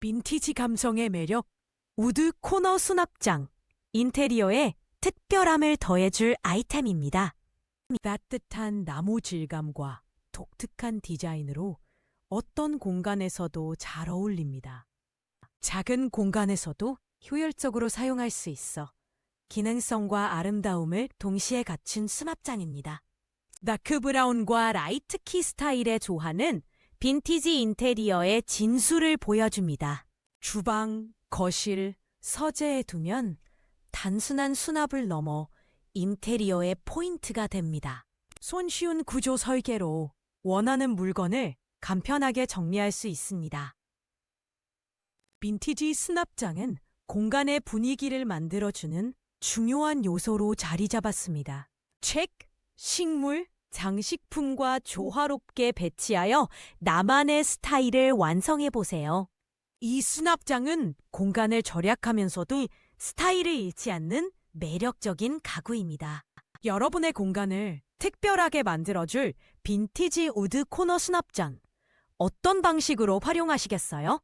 빈티지 감성의 매력, 우드 코너 수납장, 인테리어에 특별함을 더해줄 아이템입니다. 따뜻한 나무 질감과 독특한 디자인으로 어떤 공간에서도 잘 어울립니다. 작은 공간에서도 효율적으로 사용할 수 있어 기능성과 아름다움을 동시에 갖춘 수납장입니다. 다크 브라운과 라이트 키 스타일의 조화는 빈티지 인테리어의 진수를 보여줍니다. 주방, 거실, 서재에 두면 단순한 수납을 넘어 인테리어의 포인트가 됩니다. 손쉬운 구조 설계로 원하는 물건을 간편하게 정리할 수 있습니다. 빈티지 수납장은 공간의 분위기를 만들어주는 중요한 요소로 자리 잡았습니다. 책, 식물, 장식품과 조화롭게 배치하여 나만의 스타일을 완성해 보세요. 이 수납장은 공간을 절약하면서도 스타일을 잃지 않는 매력적인 가구입니다. 여러분의 공간을 특별하게 만들어줄 빈티지 우드 코너 수납장. 어떤 방식으로 활용하시겠어요?